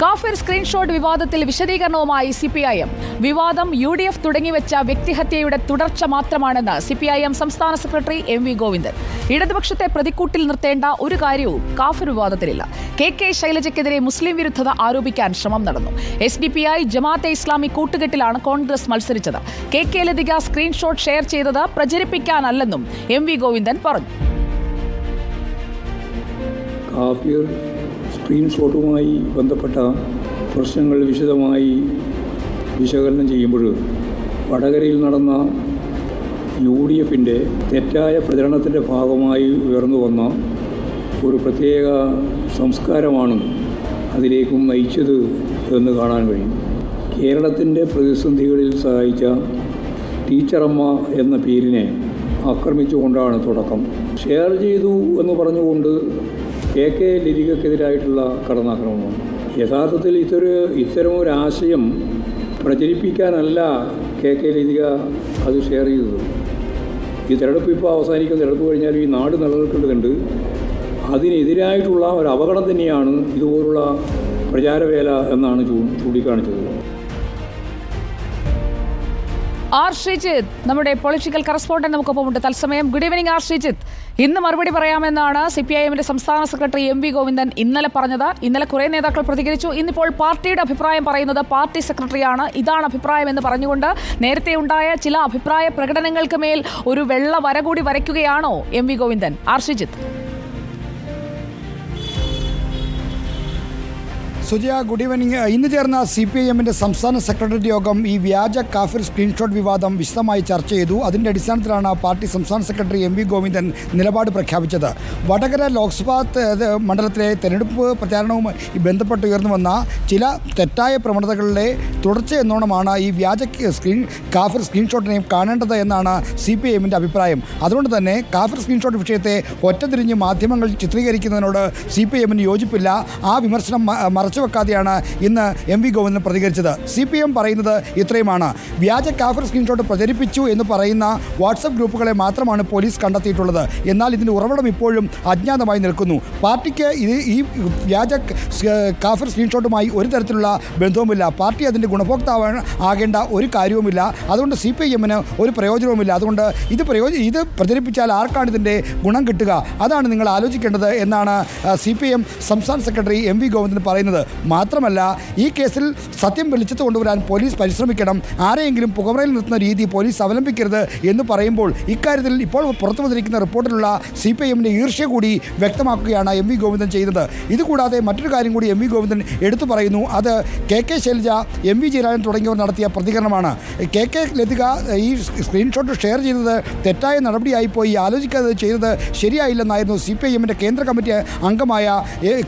കാഫിർ സ്ക്രീൻഷോട്ട് വിവാദത്തിൽ വിശദീകരണവുമായി സി പി ഐ എം വിവാദം യു ഡി എഫ് തുടങ്ങിവെച്ച വ്യക്തിഹത്യയുടെ തുടർച്ച മാത്രമാണെന്ന് സി പി ഐ എം സംസ്ഥാന സെക്രട്ടറി എം വി ഗോവിന്ദൻ. ഇടതുപക്ഷത്തെ പ്രതിക്കൂട്ടിൽ നിർത്തേണ്ട ഒരു കാര്യവും കാഫിർ വിവാദത്തിലില്ല. കെ കെ ശൈലജയ്ക്കെതിരെ മുസ്ലിം വിരുദ്ധത ആരോപിക്കാൻ ശ്രമം നടന്നു. S D P I Jamaat-e Islami കൂട്ടുകെട്ടിലാണ് Congress മത്സരിച്ചത്. K K Latika screenshot share ചെയ്തത് പ്രചരിപ്പിക്കാനല്ലെന്നും എം വി ഗോവിന്ദൻ പറഞ്ഞു. സ്ക്രീൻഷോട്ടുമായി ബന്ധപ്പെട്ട പ്രശ്നങ്ങൾ വിശദമായി വിശകലനം ചെയ്യുമ്പോൾ വടകരയിൽ നടന്ന യു ഡി എഫിന്റെ തെറ്റായ പ്രചരണത്തിന്റെ ഭാഗമായി ഉയർന്നു വന്ന ഒരു പ്രത്യേക സംസ്കാരമാണ് അതിലേക്കും നയിച്ചത് എന്ന് കാണാൻ കഴിയും. കേരളത്തിന്റെ പ്രതിസന്ധികളിൽ സഹായിച്ച ടീച്ചറമ്മ എന്ന പേരിനെ ആക്രമിച്ചുകൊണ്ടാണ് തുടക്കം. ഷെയർ ചെയ്തു എന്ന് പറഞ്ഞുകൊണ്ട് കെ കെ ലതികക്കെതിരായിട്ടുള്ള കടന്നാക്രമണം യഥാർത്ഥത്തിൽ ഇതൊരു ഇത്തരമൊരാശയം പ്രചരിപ്പിക്കാനല്ല കെ കെ ലതിക അത് ഷെയർ ചെയ്തത്. ഈ തിരഞ്ഞെടുപ്പ് ഇപ്പോൾ അവസാനിക്കുന്ന തിരഞ്ഞെടുപ്പ് കഴിഞ്ഞാൽ ഈ നാട് നിലനിൽക്കേണ്ടതുണ്ട്. അതിനെതിരായിട്ടുള്ള ഒരു അപകടം തന്നെയാണ് ഇതുപോലുള്ള പ്രചാരവേല എന്നാണ് ചൂ ചൂണ്ടിക്കാണിച്ചത്. ആർ ശ്രീജിത്ത് നമ്മുടെ പൊളിറ്റിക്കൽ കറസ്പോണ്ടന്റ് നമുക്കൊപ്പമുണ്ട്. തത്സമയം ഗുഡ് ഈവനിങ് ആർ ശ്രീജിത്ത് ഇന്ന് മറുപടി പറയാമെന്നാണ് സി പി ഐ എമ്മിന്റെ സംസ്ഥാന സെക്രട്ടറി എം വി ഗോവിന്ദൻ ഇന്നലെ പറഞ്ഞത്. ഇന്നലെ കുറെ നേതാക്കൾ പ്രതികരിച്ചു. ഇന്നിപ്പോൾ പാർട്ടിയുടെ അഭിപ്രായം പറയുന്നത് പാർട്ടി സെക്രട്ടറിയാണ്. ഇതാണ് അഭിപ്രായം എന്ന് പറഞ്ഞുകൊണ്ട് നേരത്തെ ഉണ്ടായ ചില അഭിപ്രായ പ്രകടനങ്ങൾക്ക് മേൽ ഒരു വെള്ള വര കൂടി വരയ്ക്കുകയാണോ M V Govindan? R Sreejith Sujaya good evening ഇന്ന് ചേർന്ന സി പി ഐ എമ്മിന്റെ സംസ്ഥാന സെക്രട്ടറി യോഗം ഈ വ്യാജ കാഫിർ സ്ക്രീൻഷോട്ട് വിവാദം വിശദമായി ചർച്ച ചെയ്തു. അതിന്റെ അടിസ്ഥാനത്തിലാണ് പാർട്ടി സംസ്ഥാന സെക്രട്ടറി എം വി ഗോവിന്ദൻ നിലപാട് പ്രഖ്യാപിച്ചത്. വടകര ലോക്സഭാ മണ്ഡലത്തിലെ തെരഞ്ഞെടുപ്പ് പ്രചാരണവുമായി ബന്ധപ്പെട്ട് ഉയർന്നു വന്ന ചില തെറ്റായ പ്രവണതകളിലെ തുടർച്ച എന്നോണമാണ് ഈ വ്യാജ സ്ക്രീൻ കാഫിർ സ്ക്രീൻഷോട്ടിനെയും കാണേണ്ടത് എന്നാണ് സി പി ഐ എമ്മിന്റെ അഭിപ്രായം. അതുകൊണ്ട് തന്നെ കാഫിർ സ്ക്രീൻഷോട്ട് വിഷയത്തെ ഒറ്റതിരിഞ്ഞ് മാധ്യമങ്ങൾ ചിത്രീകരിക്കുന്നതിനോട് സി പി ഐ എമ്മിന് യോജിപ്പില്ല. ആ വിമർശനം മറച്ചു വെക്കാതെയാണ് ഇന്ന് എം വി ഗോവിന്ദൻ പ്രതികരിച്ചത്. സി പി എം പറയുന്നത് ഇത്രയുമാണ്. വ്യാജ കാഫർ സ്ക്രീൻഷോട്ട് പ്രചരിപ്പിച്ചു എന്ന് പറയുന്ന വാട്സപ്പ് ഗ്രൂപ്പുകളെ മാത്രമാണ് പോലീസ് കണ്ടെത്തിയിട്ടുള്ളത്. എന്നാൽ ഇതിന്റെ ഉറവിടം ഇപ്പോഴും അജ്ഞാതമായി നിൽക്കുന്നു. പാർട്ടിക്ക് ഇത് ഈ വ്യാജ കാഫർ സ്ക്രീൻഷോട്ടുമായി ഒരു തരത്തിലുള്ള ബന്ധവുമില്ല. പാർട്ടി അതിന്റെ ഗുണഭോക്താവ് ആകേണ്ട ഒരു കാര്യവുമില്ല. അതുകൊണ്ട് സി പി എമ്മിന് ഒരു പ്രയോജനവുമില്ല. അതുകൊണ്ട് ഇത് പ്രയോജ ഇത് പ്രചരിപ്പിച്ചാൽ ആർക്കാണ് ഇതിന്റെ ഗുണം കിട്ടുക? അതാണ് നിങ്ങൾ ആലോചിക്കേണ്ടത് എന്നാണ് സി പി എം സംസ്ഥാന സെക്രട്ടറി എം വി ഗോവിന്ദൻ പറയുന്നത്. മാത്രമല്ല ഈ കേസിൽ സത്യം വെളിച്ചത്ത് കൊണ്ടുവരാൻ പോലീസ് പരിശ്രമിക്കണം. ആരെയെങ്കിലും പുകമറയിൽ നിർത്തുന്ന രീതി പോലീസ് അവലംബിക്കരുത് എന്ന് പറയുമ്പോൾ ഇക്കാര്യത്തിൽ ഇപ്പോൾ പുറത്തു വന്നിരിക്കുന്ന റിപ്പോർട്ടിലുള്ള സി പി ഐ എമ്മിന്റെ ഈർഷ്യ കൂടി വ്യക്തമാക്കുകയാണ് എം വി ഗോവിന്ദൻ ചെയ്യുന്നത് ഇതുകൂടാതെ മറ്റൊരു കാര്യം കൂടി എം വി ഗോവിന്ദൻ എടുത്തു പറയുന്നു. അത് K K Shailaja M V Jayarajan തുടങ്ങിയവർ നടത്തിയ പ്രതികരണമാണ്. കെ കെ ലതിക ഈ സ്ക്രീൻഷോട്ട് ഷെയർ ചെയ്തത് തെറ്റായ നടപടിയായിപ്പോയി. ആലോചിക്കാതെ ചെയ്തത് ശരിയായില്ലെന്നായിരുന്നു സി പി ഐ എമ്മിന്റെ കേന്ദ്ര കമ്മിറ്റി അംഗമായ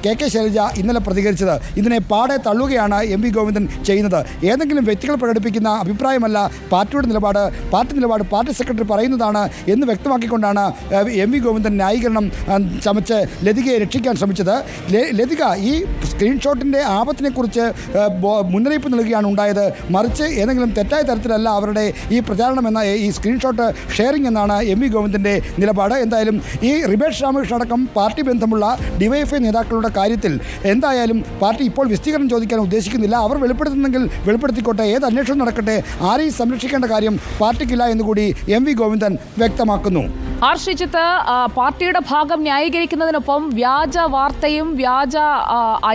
കെ കെ ശൈലജ ഇന്നലെ പ്രതികരിച്ചത്. ഇതിനെ പാടെ തള്ളുകയാണ് എം വി ഗോവിന്ദൻ ചെയ്യുന്നത്. ഏതെങ്കിലും വ്യക്തികൾ പ്രകടിപ്പിക്കുന്ന അഭിപ്രായമല്ല പാർട്ടിയുടെ നിലപാട് പാർട്ടി നിലപാട് പാർട്ടി സെക്രട്ടറി പറയുന്നതാണ് എന്ന് വ്യക്തമാക്കിക്കൊണ്ടാണ് എം വി ഗോവിന്ദൻ ന്യായീകരണം ചമച്ച് ലതികയെ രക്ഷിക്കാൻ ശ്രമിച്ചത്. ലതിക ഈ സ്ക്രീൻഷോട്ടിന്റെ ആപത്തിനെക്കുറിച്ച് മുന്നറിയിപ്പ് നൽകുകയാണ് ഉണ്ടായത്. മറിച്ച് ഏതെങ്കിലും തെറ്റായ തരത്തിലല്ല അവരുടെ ഈ പ്രചാരണം എന്ന ഈ സ്ക്രീൻഷോട്ട് ഷെയറിംഗ് എന്നാണ് എം വി ഗോവിന്ദന്റെ നിലപാട്. എന്തായാലും ഈ റിബേഷ് രാമകൃഷ്ണ അടക്കം പാർട്ടി ബന്ധമുള്ള ഡിവൈഎഫ്ഐ നേതാക്കളുടെ കാര്യത്തിൽ എന്തായാലും പാർട്ടി ഇപ്പോൾ വിസ്തീകരണം ചോദിക്കാൻ ഉദ്ദേശിക്കുന്നില്ല. അവർ വെളിപ്പെടുത്തുന്നെങ്കിൽ വെളിപ്പെടുത്തിക്കോട്ടെ. ഏത് അന്വേഷണം നടക്കട്ടെ? ആരെയും സംരക്ഷിക്കേണ്ട കാര്യം പാർട്ടിക്കില്ല എന്നുകൂടി എം വി ഗോവിന്ദൻ വ്യക്തമാക്കുന്നു. ആർ ശ്രീജിത്ത് പാർട്ടിയുടെ ഭാഗം ന്യായീകരിക്കുന്നതിനൊപ്പം വ്യാജ വാർത്തയും വ്യാജ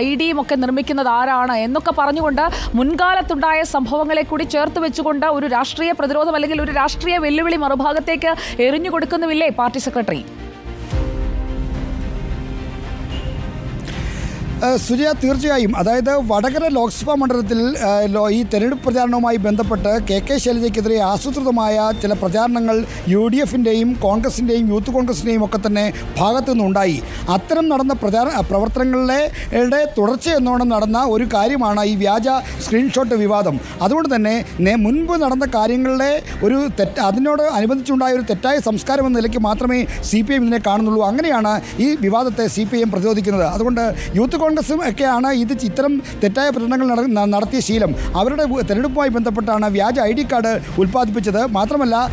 ഐ ഡിയും ഒക്കെ നിർമ്മിക്കുന്നത് ആരാണ് എന്നൊക്കെ പറഞ്ഞുകൊണ്ട് മുൻകാലത്തുണ്ടായ സംഭവങ്ങളെ കൂടി ചേർത്ത് വെച്ചുകൊണ്ട് ഒരു രാഷ്ട്രീയ പ്രതിരോധം അല്ലെങ്കിൽ ഒരു രാഷ്ട്രീയ വെല്ലുവിളി മറുഭാഗത്തേക്ക് എറിഞ്ഞു കൊടുക്കുന്നുമില്ലേ പാർട്ടി സെക്രട്ടറി? സുജയ തീർച്ചയായും. അതായത് വടകര ലോക്സഭാ മണ്ഡലത്തിൽ ഈ തെരഞ്ഞെടുപ്പ് പ്രചാരണവുമായി ബന്ധപ്പെട്ട് കെ കെ ശൈലജയ്ക്കെതിരെ ആസൂത്രിതമായ ചില പ്രചാരണങ്ങൾ യു ഡി എഫിന്റെയും കോൺഗ്രസിന്റെയും യൂത്ത് കോൺഗ്രസിന്റെയും ഒക്കെ തന്നെ ഭാഗത്തു നിന്നുണ്ടായി. അത്തരം നടന്ന പ്രചാര പ്രവർത്തനങ്ങളിലെ തുടർച്ചയെന്നോണം നടന്ന ഒരു കാര്യമാണ് ഈ വ്യാജ സ്ക്രീൻഷോട്ട് വിവാദം. അതുകൊണ്ട് തന്നെ നേ- മുൻപ് നടന്ന കാര്യങ്ങളുടെ ഒരു തെറ്റ് അതിനോട് അനുബന്ധിച്ചുണ്ടായ ഒരു തെറ്റായ സംസ്കാരം എന്ന നിലയ്ക്ക് മാത്രമേ സി പി എം ഇതിനെ കാണുന്നുള്ളൂ. അങ്ങനെയാണ് ഈ വിവാദത്തെ സി പി എം പ്രതിരോധിക്കുന്നത്. അതുകൊണ്ട് യൂത്ത് കോൺഗ്രസും ഒക്കെയാണ് ഇത് ഇത്തരം തെറ്റായ പ്രചരണങ്ങൾ നടത്തിയ ശീലം. അവരുടെ തെരഞ്ഞെടുപ്പുമായി ബന്ധപ്പെട്ടാണ് വ്യാജ ഐ ഡി കാർഡ് ഉൽപ്പാദിപ്പിച്ചത്. മാത്രമല്ല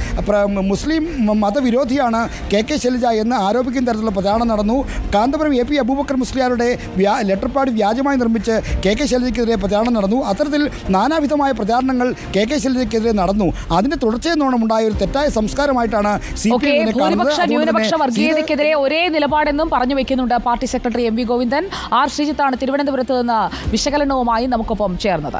മുസ്ലിം മതവിരോധിയാണ് കെ കെ ശൈലജ എന്ന് ആരോപിക്കുന്ന തരത്തിലുള്ള പ്രചാരണം നടന്നു. കാന്തപുരം എ പി അബൂബക്കർ മുസ്ലിയാരുടെ ലെറ്റർ പാഡ് വ്യാജമായി നിർമ്മിച്ച് കെ കെ ശൈലജയ്ക്കെതിരെ പ്രചാരണം നടന്നു. അത്തരത്തിൽ നാനാവിധമായ പ്രചാരണങ്ങൾ കെ കെ ശൈലജയ്ക്കെതിരെ നടന്നു. അതിന്റെ തുടർച്ചയെന്നോണം ഉണ്ടായ ഒരു തെറ്റായ സംസ്കാരമായിട്ടാണ് സി പി എമ്മിനെ കാണുന്നത്. ഒരേ നിലപാടെന്നും പറഞ്ഞു വെക്കുന്നുണ്ട് party secretary M V Govindan. R ശ്രീജിത്താണ് തിരുവനന്തപുരത്ത് നിന്ന് വിശകലനവുമായി നമുക്കൊപ്പം ചേർന്നത്.